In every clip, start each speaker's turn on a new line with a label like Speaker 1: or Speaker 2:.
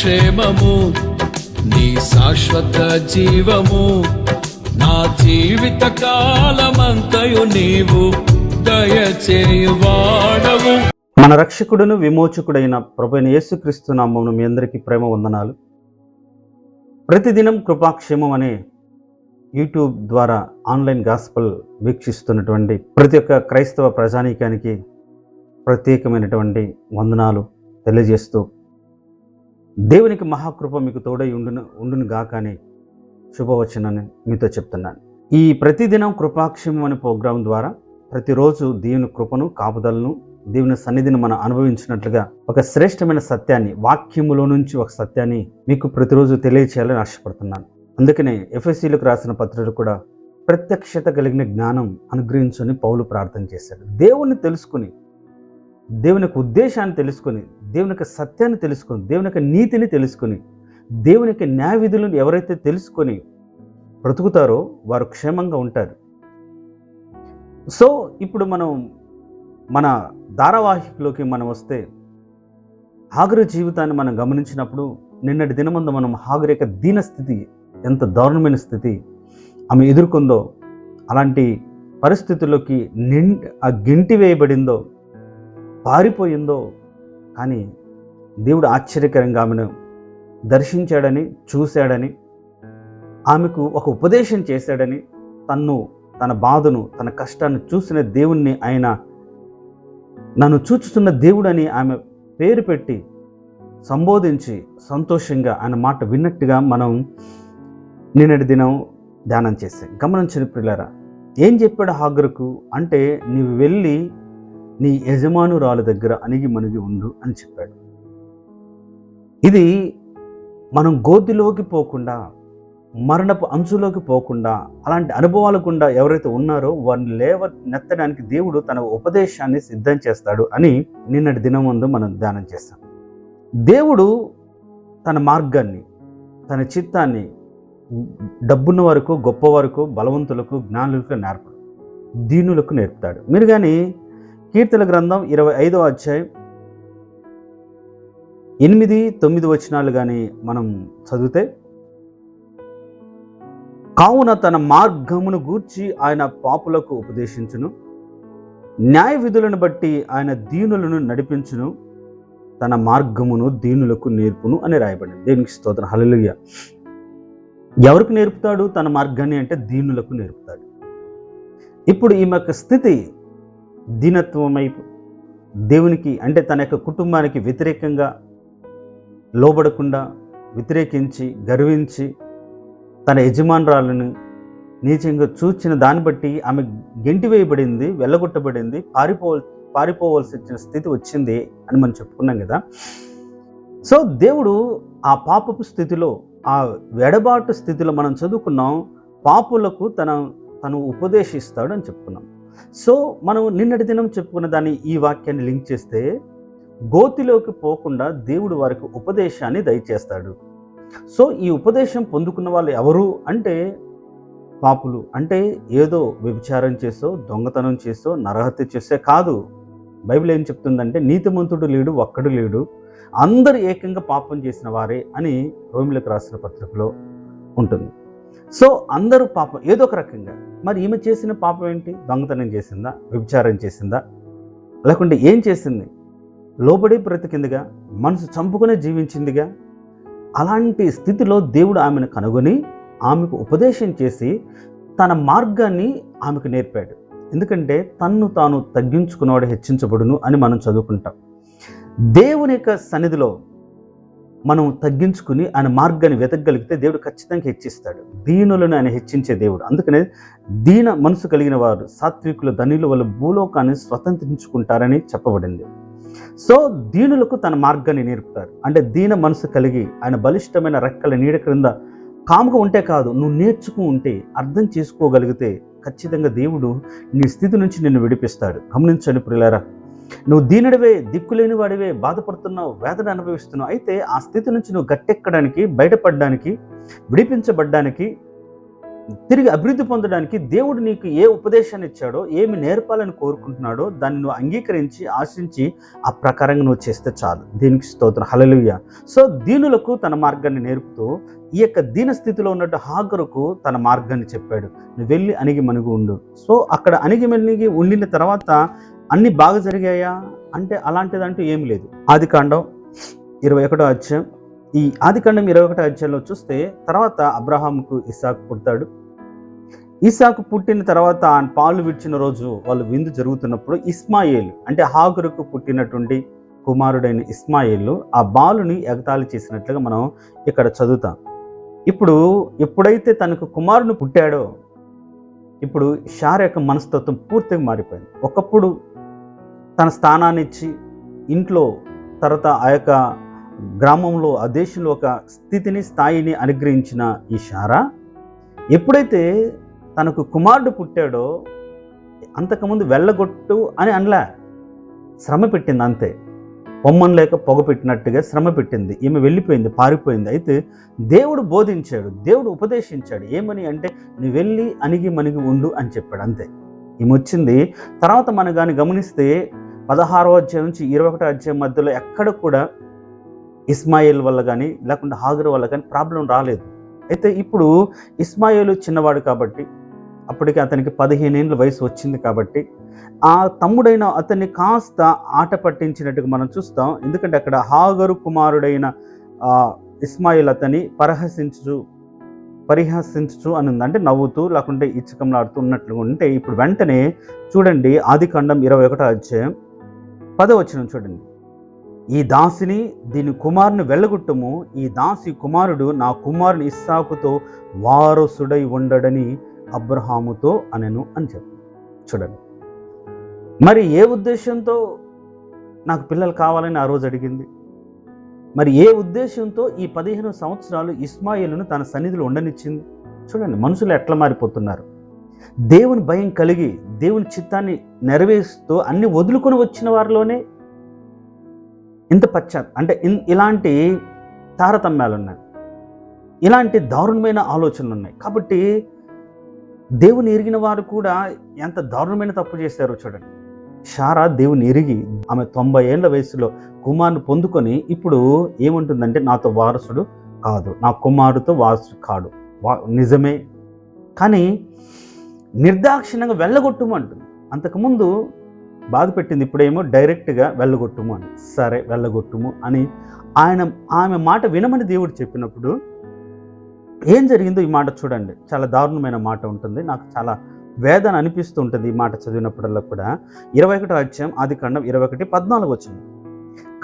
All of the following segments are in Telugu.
Speaker 1: క్షేమము నీ శాశ్వత జీవము నా జీవిత కాలమంతయు నీవు దయచేయువాడవు
Speaker 2: మన రక్షకుడును విమోచకుడైన ప్రభుని యేసుక్రీస్తు నామమును మీ అందరికీ ప్రేమ వందనాలు. ప్రతిదినం కృపాక్షేమం అనే యూట్యూబ్ ద్వారా ఆన్లైన్ గాస్పల్ వీక్షిస్తున్నటువంటి ప్రతి ఒక్క క్రైస్తవ ప్రజానీకానికి ప్రత్యేకమైనటువంటి వందనాలు తెలియజేస్తూ దేవునికి మహాకృప మీకు తోడై ఉండును ఉండును గాక అని శుభవచనాన్ని మీతో చెప్తున్నాను. ఈ ప్రతిదినం కృపాక్షేమం అనే ప్రోగ్రాం ద్వారా ప్రతిరోజు దేవుని కృపను కాపుదలను దేవుని సన్నిధిని మనం అనుభవించినట్లుగా ఒక శ్రేష్టమైన సత్యాన్ని వాక్యములో నుంచి ఒక సత్యాన్ని మీకు ప్రతిరోజు తెలియచేయాలని ఆశపడుతున్నాను. అందుకనే ఎఫ్ఎస్సీలకు రాసిన పత్రికలు కూడా ప్రత్యక్షత కలిగిన జ్ఞానం అనుగ్రహించుని పౌలు ప్రార్థన చేశాడు. దేవుని తెలుసుకుని దేవుని యొక్క ఉద్దేశాన్ని తెలుసుకుని దేవుని యొక్క సత్యాన్ని తెలుసుకొని దేవుని యొక్క నీతిని తెలుసుకొని దేవుని యొక్క న్యాయ విధులను ఎవరైతే తెలుసుకొని బ్రతుకుతారో వారు క్షేమంగా ఉంటారు. సో ఇప్పుడు మనం మన ధారావాహికలోకి మనం వస్తే హాగరు జీవితాన్ని మనం గమనించినప్పుడు నిన్నటి దినమందు మనం హాగరు యొక్క దీన స్థితి ఎంత దారుణమైన స్థితి ఆమె ఎదుర్కొందో అలాంటి పరిస్థితుల్లోకి నిండి ఆ గింటి వేయబడిందో పారిపోయిందో కానీ దేవుడు ఆశ్చర్యకరంగా ఆమెను దర్శించాడని చూశాడని ఆమెకు ఒక ఉపదేశం చేశాడని తన్ను తన బాధను తన కష్టాన్ని చూసిన దేవుణ్ణి ఆయన నన్ను చూచుతున్న దేవుడని ఆమె పేరు పెట్టి సంబోధించి సంతోషంగా ఆయన మాట విన్నట్టుగా మనం నిన్నటి దినం ధ్యానం చేసాం గమనించిన పిల్లరా ఏం చెప్పాడు హాగరుకు? అంటే నీవు వెళ్ళి నీ యజమానురాలు దగ్గర అణిగి మణిగి ఉండు అని చెప్పాడు. ఇది మనం గోతిలోకి పోకుండా మరణపు అంచులోకి పోకుండా అలాంటి అనుభవాలు గుండా ఎవరైతే ఉన్నారో వారిని లేవ నెత్తడానికి దేవుడు తన ఉపదేశాన్ని సిద్ధం చేస్తాడు అని నిన్నటి దినం ముందు మనం ధ్యానం చేస్తాం దేవుడు తన మార్గాన్ని తన చిత్తాన్ని డబ్బున్న వరకు గొప్ప వరకు బలవంతులకు జ్ఞానులకు నేర్పడు దీనులకు నేర్పుతాడు. మీరు కానీ కీర్తన గ్రంథం ఇరవై ఐదో అధ్యాయం ఎనిమిది తొమ్మిది వచనాలు కానీ మనం చదివితే కావున తన మార్గమును గూర్చి ఆయన పాపులకు ఉపదేశించును న్యాయ విధులను బట్టి ఆయన దీనులను నడిపించును తన మార్గమును దీనులకు నేర్పును అని రాయబడింది. దేనికి స్తోత్రం. హలలుయ ఎవరికి నేర్పుతాడు? తన మార్గాన్ని అంటే దీనులకు నేర్పుతాడు. ఇప్పుడు ఈమె యొక్క స్థితి దీనత్వమై దేవునికి అంటే తన యొక్క కుటుంబానికి వ్యతిరేకంగా లోబడకుండా వ్యతిరేకించి గర్వించి తన యజమానురాలను నీచంగా చూచిన దాన్ని బట్టి ఆమె గెంటి వేయబడింది వెళ్ళగొట్టబడింది పారిపో పారిపోవలసి వచ్చిన స్థితి వచ్చింది అని మనం చెప్పుకున్నాం కదా. సో దేవుడు ఆ పాపపు స్థితిలో ఆ వెడబాటు స్థితిలో మనం చదువుకున్నాం పాపులకు తన తను ఉపదేశిస్తాడు అని చెప్పుకున్నాం. సో మనం నిన్నటి దినం చెప్పుకున్న దాన్ని ఈ వాక్యాన్ని లింక్ చేస్తే గోతిలోకి పోకుండా దేవుడు వారికి ఉపదేశాన్ని దయచేస్తాడు. సో ఈ ఉపదేశం పొందుకున్న వాళ్ళు ఎవరు అంటే పాపులు. అంటే ఏదో వ్యభిచారం చేసో దొంగతనం చేసో నరహత్య చేసే కాదు. బైబిల్ ఏం చెప్తుందంటే నీతిమంతుడు లేడు ఒక్కడు లేడు. అందరు ఏకంగా పాపం చేసిన వారే అని రోమిలకు రాసిన పత్రికలో ఉంటుంది. సో అందరూ పాపం ఏదో ఒక రకంగా. మరి ఈమె చేసిన పాపం ఏంటి? దొంగతనం చేసిందా? వ్యభిచారం చేసిందా? లేకుంటే ఏం చేసింది? లోబడి బ్రతికిందిగా? మనసు చంపుకునే జీవించిందిగా? అలాంటి స్థితిలో దేవుడు ఆమెను కనుగొని ఆమెకు ఉపదేశం చేసి తన మార్గాన్ని ఆమెకు నేర్పాడు. ఎందుకంటే తన్ను తాను తగ్గించుకున్నవాడు హెచ్చించబడును అని మనం చదువుకుంటాం. దేవుని యొక్క సన్నిధిలో మనం తగ్గించుకుని ఆయన మార్గాన్ని వెతకగలిగితే దేవుడు ఖచ్చితంగా హెచ్చిస్తాడు. దీనులను ఆయన హెచ్చించే దేవుడు. అందుకనే దీన మనసు కలిగిన వారు సాత్వికుల ధనిల వల్ల భూలోకాన్ని స్వతంత్రించుకుంటారని చెప్పబడింది. సో దీనులకు తన మార్గాన్ని నేర్పుతారు. అంటే దీన మనసు కలిగి ఆయన బలిష్టమైన రెక్కల నీడ క్రింద కాముగా ఉంటే కాదు నువ్వు నేర్చుకు ఉంటే అర్థం చేసుకోగలిగితే ఖచ్చితంగా దేవుడు నీ స్థితి నుంచి నిన్ను విడిపిస్తాడు. గమనించండి ప్రియులారా నువ్వు దీనుడివే దిక్కులేని వాడివే బాధపడుతున్నావు వేదన అనుభవిస్తున్నావు. అయితే ఆ స్థితి నుంచి నువ్వు గట్టెక్కడానికి బయటపడడానికి విడిపించబడ్డానికి తిరిగి అభివృద్ధి పొందడానికి దేవుడు నీకు ఏ ఉపదేశాన్ని ఇచ్చాడో ఏమి నేర్పాలని కోరుకుంటున్నాడో దాన్ని నువ్వు అంగీకరించి ఆశించి ఆ ప్రకారంగా నువ్వు చేస్తే చాలు. దీనికి స్తోత్రం. హలలుయ సో దీనులకు తన మార్గాన్ని నేర్పుతూ ఈ యొక్క దీన స్థితిలో ఉన్నట్టు హాగరుకు తన మార్గాన్ని చెప్పాడు. నువ్వు వెళ్ళి అణిగి మణిగి ఉండు. సో అక్కడ అణిగి మణిగి ఉండిన తర్వాత అన్నీ బాగా జరిగాయా? అంటే అలాంటిదంటూ ఏమి లేదు. ఆది కాండం ఇరవై ఒకటో అధ్యాయం ఈ ఆదికాండం ఇరవై ఒకటో అధ్యాయంలో చూస్తే తర్వాత అబ్రహాంకు ఇసాకు పుడతాడు. ఇసాకు పుట్టిన తర్వాత ఆయన పాలు విడిచిన రోజు వాళ్ళు విందు జరుగుతున్నప్పుడు ఇస్మాయిల్ అంటే హాగురుకు పుట్టినటువంటి కుమారుడైన ఇస్మాయిల్ ఆ బాలుని ఎగతాళి చేసినట్లుగా మనం ఇక్కడ చదువుతాం. ఇప్పుడు ఎప్పుడైతే తనకు కుమారుని పుట్టాడో ఇప్పుడు షార్ యొక్క మనస్తత్వం పూర్తిగా మారిపోయింది. ఒకప్పుడు తన స్థానాన్ని ఇచ్చి ఇంట్లో తర్వాత ఆ యొక్క గ్రామంలో ఆ దేశంలో ఒక స్థితిని స్థాయిని అనుగ్రహించిన ఈ షారా ఎప్పుడైతే తనకు కుమారుడు పుట్టాడో అంతకుముందు వెళ్ళగొట్టు అని అనలే. శ్రమ పెట్టింది అంతే. పొమ్మన్ లేక పొగ పెట్టినట్టుగా శ్రమ పెట్టింది. ఈమె వెళ్ళిపోయింది పారిపోయింది. అయితే దేవుడు బోధించాడు దేవుడు ఉపదేశించాడు. ఏమని అంటే నువ్వు వెళ్ళి అణిగి మణిగి ఉండు అని చెప్పాడు. అంతే. ఈమె వచ్చింది. తర్వాత మనం కానీ గమనిస్తే పదహారో అధ్యాయం నుంచి ఇరవై ఒకటో అధ్యాయం మధ్యలో ఎక్కడ కూడా ఇస్మాయిల్ వల్ల కానీ లేకుంటే హాగర్ వల్ల కానీ ప్రాబ్లం రాలేదు. అయితే ఇప్పుడు ఇస్మాయిల్ చిన్నవాడు కాబట్టి అప్పటికి అతనికి పదిహేనేళ్ళ వయసు వచ్చింది కాబట్టి ఆ తమ్ముడైన అతన్ని కాస్త ఆట పట్టించినట్టుగా మనం చూస్తాం. ఎందుకంటే అక్కడ హాగరు కుమారుడైన ఇస్మాయిల్ అతని పరహసించు పరిహసించు అని ఉందంటే అంటే నవ్వుతూ లేకుంటే ఇచ్చకంలాడుతూ ఉన్నట్లుగా ఉంటే ఇప్పుడు వెంటనే చూడండి ఆది కాండం ఇరవై ఒకటో అధ్యాయం పదవచనం చూడండి. ఈ దాసిని దీని కుమారుని వెళ్ళగొట్టము. ఈ దాసి కుమారుడు నా కుమారుని ఇస్సాకుతో వారసుడై ఉండడని అబ్రహాముతో అనెను అని చెప్పి. చూడండి. మరి ఏ ఉద్దేశంతో నాకు పిల్లలు కావాలని ఆ రోజు అడిగింది? మరి ఏ ఉద్దేశంతో ఈ పదిహేను సంవత్సరాలు ఇస్మాయిల్ను తన సన్నిధిలో ఉండనిచ్చింది? చూడండి మనుషులు ఎట్లా మారిపోతున్నారు? దేవుని భయం కలిగి దేవుని చిత్తాన్ని నెరవేరుస్తూ అన్ని వదులుకొని వచ్చిన వారిలోనే ఇంత పచ్చ అంటే ఇన్- ఇలాంటి తారతమ్యాలు ఉన్నాయి ఇలాంటి దారుణమైన ఆలోచనలు ఉన్నాయి కాబట్టి దేవుని ఎరిగిన వారు కూడా ఎంత దారుణమైన తప్పు చేశారో చూడండి. షారా దేవుని ఎరిగి ఆమె తొంభై ఏళ్ళ వయసులో కుమారుని పొందుకొని ఇప్పుడు ఏముంటుందంటే నాతో వారసుడు కాదు. నా కుమారుతో వారసుడు కాడు. వా నిజమే. కానీ నిర్దాక్షిణ్యంగా వెళ్ళగొట్టమంటుంది. అంతకుముందు బాధ పెట్టింది ఇప్పుడేమో డైరెక్ట్గా వెళ్ళగొట్టుము అని. సరే వెళ్ళగొట్టుము అని ఆయన ఆమె మాట వినమని దేవుడు చెప్పినప్పుడు ఏం జరిగిందో ఈ మాట చూడండి. చాలా దారుణమైన మాట ఉంటుంది. నాకు చాలా వేదన అనిపిస్తూ ఉంటుంది ఈ మాట చదివినప్పుడల్లా కూడా. ఇరవై ఒకటో అధ్యాయం ఆది కాండం ఇరవై ఒకటి పద్నాలుగు వచ్చింది.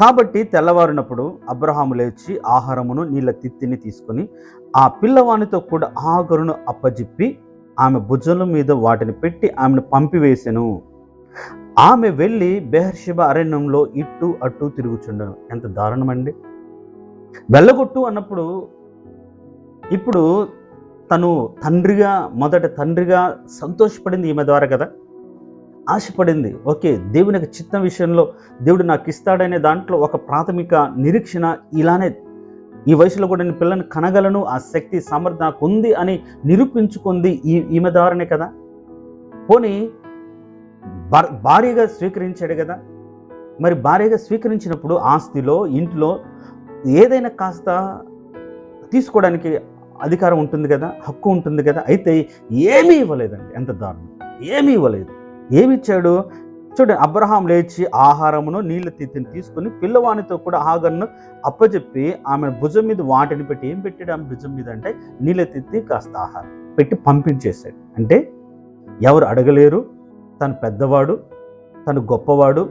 Speaker 2: కాబట్టి తెల్లవారినప్పుడు అబ్రహాము లేచి ఆహారమును నీళ్ళ తిత్తిని తీసుకొని ఆ పిల్లవానితో కూడా ఆగరును అప్పజిప్పి ఆమె భుజల మీద వాటిని పెట్టి ఆమెను పంపివేశాను ఆమె వెళ్ళి బెహర్షిబ అరణ్యంలో ఇటు అటు తిరుగుచుండను. ఎంత దారుణమండి. వెళ్ళగొట్టు అన్నప్పుడు ఇప్పుడు తను తండ్రిగా మొదట తండ్రిగా సంతోషపడింది ఈమె ద్వారా కదా. ఆశపడింది ఓకే దేవుని యొక్క చిత్తం విషయంలో దేవుడు నాకు ఇస్తాడనే దాంట్లో ఒక ప్రాథమిక నిరీక్షణ ఇలానే ఈ వయసులో కూడా నేను పిల్లని కనగలను ఆ శక్తి సామర్థ్యం నాకు ఉంది అని నిరూపించుకుంది ఈ ఈమె ద్వారానే కదా. పోనీ భార్- భార్యగా స్వీకరించాడు కదా. మరి భార్యగా స్వీకరించినప్పుడు ఆస్తిలో ఇంట్లో ఏదైనా కాస్త తీసుకోవడానికి అధికారం ఉంటుంది కదా హక్కు ఉంటుంది కదా అయితే ఏమీ ఇవ్వలేదండి ఎంత దారుణం. ఏమీ ఇవ్వలేదు. ఏమిచ్చాడు? చూడండి అబ్రహాం లేచి ఆహారమును నీళ్ళ తిత్తిని తీసుకుని పిల్లవానితో కూడా ఆగర్ను అప్పచెప్పి ఆమె భుజం మీద వాటిని పెట్టి ఏం పెట్టాడు ఆమె భుజం మీద అంటే నీళ్ళ తిత్తి కాస్త ఆహారం పెట్టి పంపించేశాడు. అంటే ఎవరు అడగలేరు తను పెద్దవాడు తను గొప్పవాడు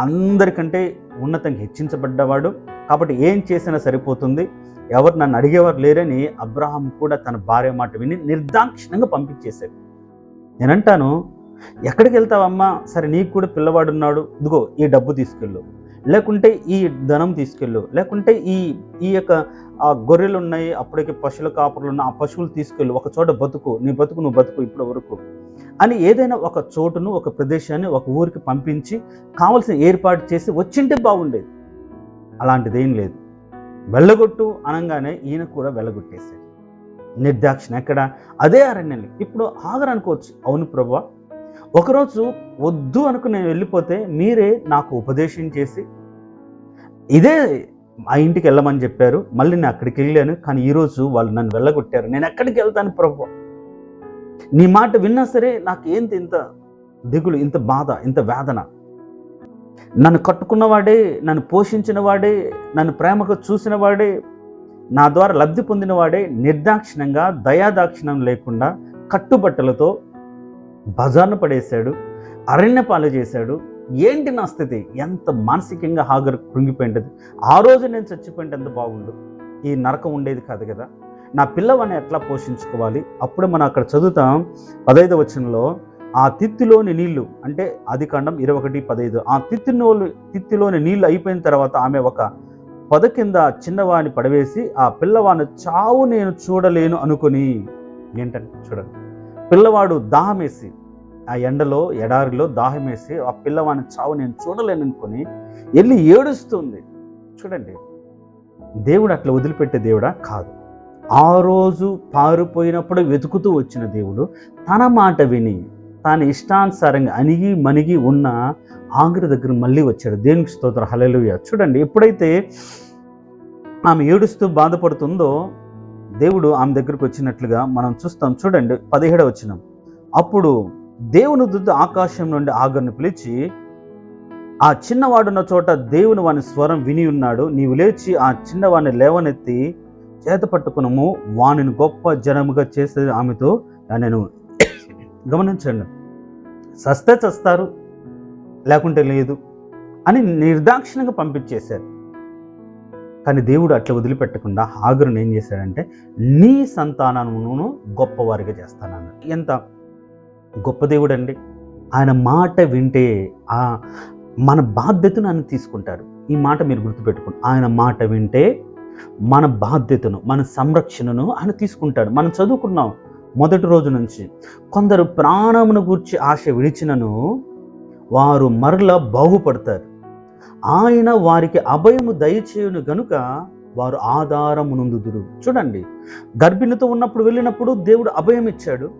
Speaker 2: అందరికంటే ఉన్నతంగా హెచ్చించబడ్డవాడు. కాబట్టి ఏం చేసినా సరిపోతుంది. ఎవరు నన్ను అడిగేవారు లేరని అబ్రహాం కూడా తన భార్య మాట విని నిర్దాక్షిణంగా పంపించేశాడు. నేనంటాను ఎక్కడికి వెళ్తావమ్మా? సరే నీకు కూడా పిల్లవాడు ఉన్నాడు. ఇదిగో ఈ డబ్బు తీసుకెళ్ళు. లేకుంటే ఈ ధనం తీసుకెళ్ళు. లేకుంటే ఈ ఈ యొక్క ఆ గొర్రెలు ఉన్నాయి అప్పటికి పశువుల కాపురులు ఉన్న ఆ పశువులు తీసుకెళ్ళు. ఒక చోట బతుకు. నీ బతుకు నువ్వు బతుకు ఇప్పటి వరకు. అని ఏదైనా ఒక చోటును ఒక ప్రదేశాన్ని ఒక ఊరికి పంపించి కావలసిన ఏర్పాటు చేసి వచ్చింటే బాగుండేది. అలాంటిది ఏం లేదు. వెళ్ళగొట్టు అనగానే ఈయన కూడా వెళ్ళగొట్టేశాడు. నిర్దాక్షిణ ఎక్కడ? అదే అరణ్యంలో. ఇప్పుడు ఆగరు అనుకోవచ్చు. అవును ప్రభా. ఒకరోజు వద్దు అనుకుని నేను వెళ్ళిపోతే మీరే నాకు ఉపదేశం చేసి ఇదే ఆ ఇంటికి వెళ్ళమని చెప్పారు. మళ్ళీ నేను అక్కడికి వెళ్ళాను. కానీ ఈరోజు వాళ్ళు నన్ను వెళ్ళగొట్టారు. నేను ఎక్కడికి వెళ్తాను ప్రభు? నీ మాట విన్నా సరే నాకు ఏంత ఇంత దిగులు ఇంత బాధ ఇంత వేదన? నన్ను కట్టుకున్నవాడే నన్ను పోషించినవాడే నన్ను ప్రేమగా చూసినవాడే నా ద్వారా లబ్ధి పొందినవాడే నిర్దాక్షిణంగా దయాదాక్షిణం లేకుండా కట్టుబట్టలతో బజార్ను పడేశాడు అరణ్య పాలు చేశాడు. ఏంటి నా స్థితి? ఎంత మానసికంగా హాగర్ కృంగిపోయింటది? ఆ రోజు నేను చచ్చిపోయింటే ఎంత బాగుండు? ఈ నరకం ఉండేది కాదు కదా? నా పిల్లవాడిని ఎట్లా పోషించుకోవాలి? అప్పుడు మనం అక్కడ చదువుతాం పదైదు వచనంలో ఆ తిత్తిలోని నీళ్ళు అంటే అది కాండం ఇరవై ఒకటి పదహైదు. ఆ తిత్తినోళ్ళు తిత్తిలోని నీళ్ళు అయిపోయిన తర్వాత ఆమె ఒక పొద కింద చిన్నవాడిని పడవేసి ఆ పిల్లవాడిని చావు నేను చూడలేను అనుకుని ఏంటంటే చూడండి. పిల్లవాడు దాహమేసి ఆ ఎండలో ఎడారిలో దాహమేసి ఆ పిల్లవాని చావు నేను చూడలేను అనుకుని వెళ్ళి ఏడుస్తుంది. చూడండి. దేవుడు అట్లా వదిలిపెట్టే దేవుడా? కాదు. ఆ రోజు పారిపోయినప్పుడు వెతుకుతూ వచ్చిన దేవుడు తన మాట విని తాను ఇష్టానుసారంగా అణిగి మణిగి ఉన్న ఆంగ్రి దగ్గర మళ్ళీ వచ్చాడు. దేవునికి స్తోత్ర. హల్లెలూయా. చూడండి ఎప్పుడైతే ఆమె ఏడుస్తూ బాధపడుతుందో దేవుడు ఆమె దగ్గరకు వచ్చినట్లుగా మనం చూస్తాం. చూడండి పదిహేడు వచ్చినాం అప్పుడు దేవుని దుద్దు ఆకాశం నుండి ఆగర్ని పిలిచి ఆ చిన్నవాడున్న చోట దేవుని వాని స్వరం విని ఉన్నాడు. నీవు లేచి ఆ చిన్నవాడిని లేవనెత్తి చేత పట్టుకునము వానిని గొప్ప జనముగా చేసేది ఆమెతో నేను గమనించండి. సస్తే చస్తారు లేకుంటే లేదు అని నిర్దాక్షిణ్యంగా పంపించేశారు. కానీ దేవుడు అట్లా వదిలిపెట్టకుండా హాగరుని ఏం చేశాడంటే నీ సంతానమును గొప్పవారిగా చేస్తానన్నాడు. ఎంత గొప్ప దేవుడు అండి ఆయన మాట వింటే ఆ మన బాధ్యతను ఆయన తీసుకుంటారు. ఈ మాట మీరు గుర్తుపెట్టుకోండి. ఆయన మాట వింటే మన బాధ్యతను మన సంరక్షణను ఆయన తీసుకుంటాడు. మనం చదువుకున్నాం మొదటి రోజు నుంచి. కొందరు ప్రాణమును గూర్చి ఆశ విడిచినను వారు మరల బాగుపడతారు. ఆయన వారికి అభయము దయచేయును గనుక వారు ఆధారమునందుదురు. చూడండి గర్భిణితో ఉన్నప్పుడు వెళ్ళినప్పుడు దేవుడు అభయం ఇచ్చాడు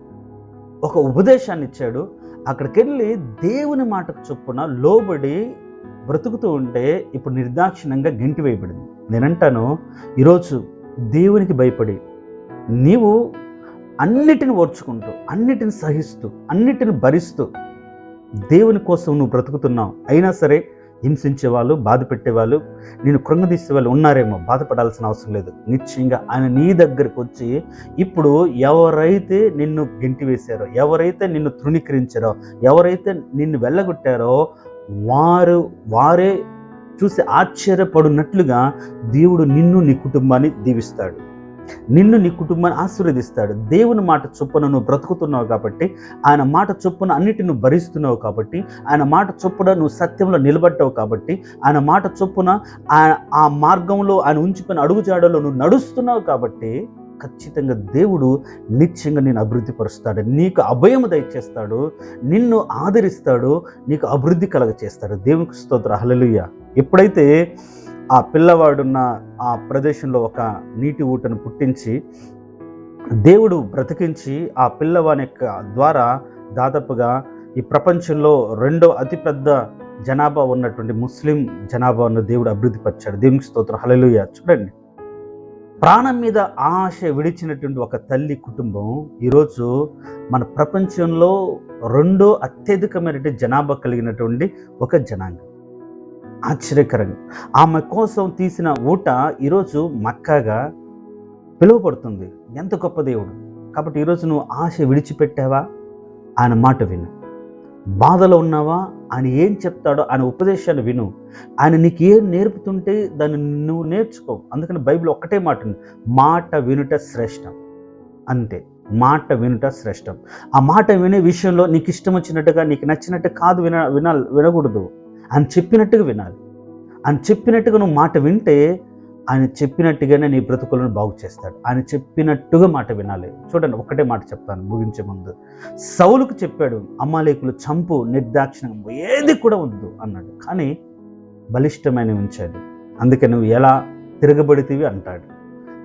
Speaker 2: ఒక ఉపదేశాన్ని ఇచ్చాడు అక్కడికి వెళ్ళి దేవుని మాటకు చొప్పున లోబడి బ్రతుకుతూ ఉంటే ఇప్పుడు నిర్దాక్షిణంగా గింటి వేయబడింది నేనంటాను ఈరోజు దేవునికి భయపడి నీవు అన్నిటిని ఓర్చుకుంటూ అన్నిటిని సహిస్తూ అన్నిటిని భరిస్తూ దేవుని కోసం నువ్వు బ్రతుకుతున్నావు. అయినా సరే హింసించే వాళ్ళు బాధ పెట్టేవాళ్ళు నేను కృంగదీసే వాళ్ళు ఉన్నారేమో బాధపడాల్సిన అవసరం లేదు. నిశ్చయంగా ఆయన నీ దగ్గరికి వచ్చి ఇప్పుడు ఎవరైతే నిన్ను గెంటి వేశారో ఎవరైతే నిన్ను తృణీకరించారో ఎవరైతే నిన్ను వెళ్ళగొట్టారో వారు వారే చూసి ఆశ్చర్యపడినట్లుగా దేవుడు నిన్ను నీ కుటుంబాన్ని దీవిస్తాడు. నిన్ను నీ కుటుంబాన్ని ఆశీర్వదిస్తాడు. దేవుని మాట చొప్పున నువ్వు బ్రతుకుతున్నావు కాబట్టి ఆయన మాట చొప్పున అన్నిటిని నువ్వు భరిస్తున్నావు కాబట్టి ఆయన మాట చొప్పున నువ్వు సత్యంలో నిలబడ్డావు కాబట్టి ఆయన మాట చొప్పున ఆ- ఆ మార్గంలో ఆయన ఉంచిపోయిన అడుగుజాడలో నువ్వు నడుస్తున్నావు కాబట్టి ఖచ్చితంగా దేవుడు నిత్యంగా నేను అభివృద్ధి పరుస్తాడు నీకు అభయము దయచేస్తాడు. నిన్ను ఆదరిస్తాడు. నీకు అభివృద్ధి కలగ చేస్తాడు దేవునికి స్తోత్ర. హల్లెలూయా. ఎప్పుడైతే ఆ పిల్లవాడున్న ఆ ప్రదేశంలో ఒక నీటి ఊటను పుట్టించి దేవుడు బ్రతికించి ఆ పిల్లవాని యొక్క ద్వారా దాదాపుగా ఈ ప్రపంచంలో రెండో అతిపెద్ద జనాభా ఉన్నటువంటి ముస్లిం జనాభాను దేవుడు అభివృద్ధి పరిచాడు దేవునికి స్తోత్రం. హలలుయ చూడండి. ప్రాణం మీద ఆశ విడిచినటువంటి ఒక తల్లి కుటుంబం ఈరోజు మన ప్రపంచంలో రెండో అత్యధికమైనటువంటి జనాభా కలిగినటువంటి ఒక జనాంగం. ఆశ్చర్యకరంగా. ఆమె కోసం తీసిన ఊట ఈరోజు మక్కాగా పిలువపడుతుంది ఎంత గొప్ప దేవుడు. కాబట్టి ఈరోజు నువ్వు ఆశ విడిచిపెట్టావా? ఆయన మాట విను. బాధలో ఉన్నావా? ఆయన ఏం చెప్తాడో ఆయన ఉపదేశాలు విను. ఆయన నీకు ఏం నేర్పుతుంటే దాన్ని నువ్వు నేర్చుకో. అందుకని బైబిల్ ఒక్కటే మాట మాట వినుట శ్రేష్టం. అంతే. మాట వినుట శ్రేష్టం. ఆ మాట వినే విషయంలో నీకు ఇష్టం వచ్చినట్టుగా నీకు నచ్చినట్టు కాదు విన వినాలి వినకూడదు. ఆయన చెప్పినట్టుగా వినాలి. ఆయన చెప్పినట్టుగా నువ్వు మాట వింటే ఆయన చెప్పినట్టుగానే నీ బ్రతుకులను బాగు చేస్తాడు. ఆయన చెప్పినట్టుగా మాట వినాలి. చూడండి ఒకటే మాట చెప్తాను ముగించే ముందు. సౌలుకు చెప్పాడు అమ్మాలేకులు చంపు నిర్దాక్షిణ్యం ఏది కూడా వద్దు అన్నాడు. కానీ బలిష్టమైన ఉంచాడు. అందుకే నువ్వు ఎలా తిరగబడితివి అంటాడు.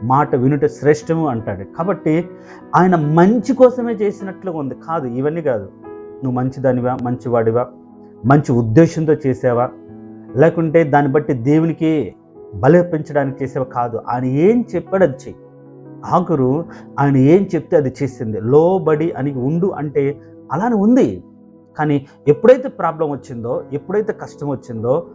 Speaker 2: మాట వినుట శ్రేష్టము అంటాడు. కాబట్టి ఆయన మంచి కోసమే చేసినట్లుగా ఉంది. కాదు ఇవన్నీ కాదు. నువ్వు మంచిదానివా మంచివాడివా? మంచి ఉద్దేశంతో చేసావా? లేకుంటే దాన్ని బట్టి దేవునికి బలపించడానికి చేసేవా కాదు. ఆయన ఏం చెప్పాడు అది చెయ్యి. ఆఖరు ఆయన ఏం చెప్తే అది చేసింది. లోబడి అని ఉండు అంటే అలానే ఉంది. కానీ ఎప్పుడైతే ప్రాబ్లం వచ్చిందో ఎప్పుడైతే కష్టం వచ్చిందో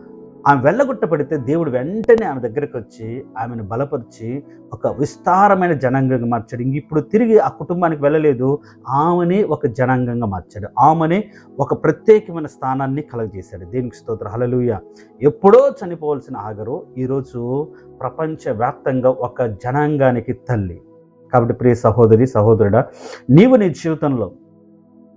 Speaker 2: ఆమె వెళ్ళగొట్టబడితే దేవుడు వెంటనే ఆమె దగ్గరికి వచ్చి ఆమెను బలపరిచి ఒక విస్తారమైన జనాంగంగా మార్చాడు. ఇంక ఇప్పుడు తిరిగి ఆ కుటుంబానికి వెళ్ళలేదు. ఆమెనే ఒక జనాంగంగా మార్చాడు. ఆమెనే ఒక ప్రత్యేకమైన స్థానాన్ని కలగజేశాడు. దేనికి స్తోత్ర. హలలుయ ఎప్పుడో చనిపోవాల్సిన ఆగరు ఈరోజు ప్రపంచవ్యాప్తంగా ఒక జనాంగానికి తల్లి. కాబట్టి ప్రియ సహోదరి సహోదరుడా నీవు నీ జీవితంలో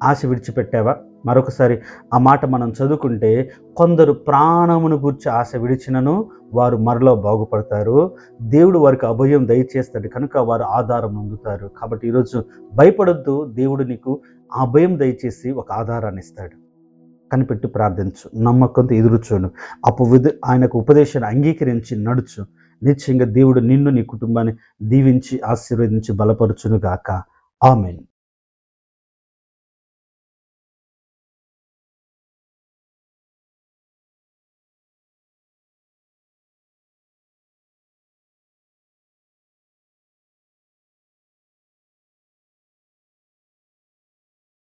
Speaker 2: ఆశ విడిచిపెట్టావా? మరొకసారి ఆ మాట మనం చదువుకుంటే కొందరు ప్రాణమును గూర్చి ఆశ విడిచినను వారు మరలో బాగుపడతారు. దేవుడు వారికి అభయం దయచేస్తాడు కనుక వారు ఆధారం అందుతారు కాబట్టి ఈరోజు భయపడొద్దు దేవుడు నీకు ఆ అభయం దయచేసి ఒక ఆధారాన్ని ఇస్తాడు. కనిపెట్టి ప్రార్థించు నమ్మకంతో ఎదురుచూను అప్పు ఆయనకు ఉపదేశాన్ని అంగీకరించి నడుచు. నిశ్చయంగా దేవుడు నిన్ను నీ కుటుంబాన్ని దీవించి ఆశీర్వదించి బలపరచునుగాక. ఆమెన్.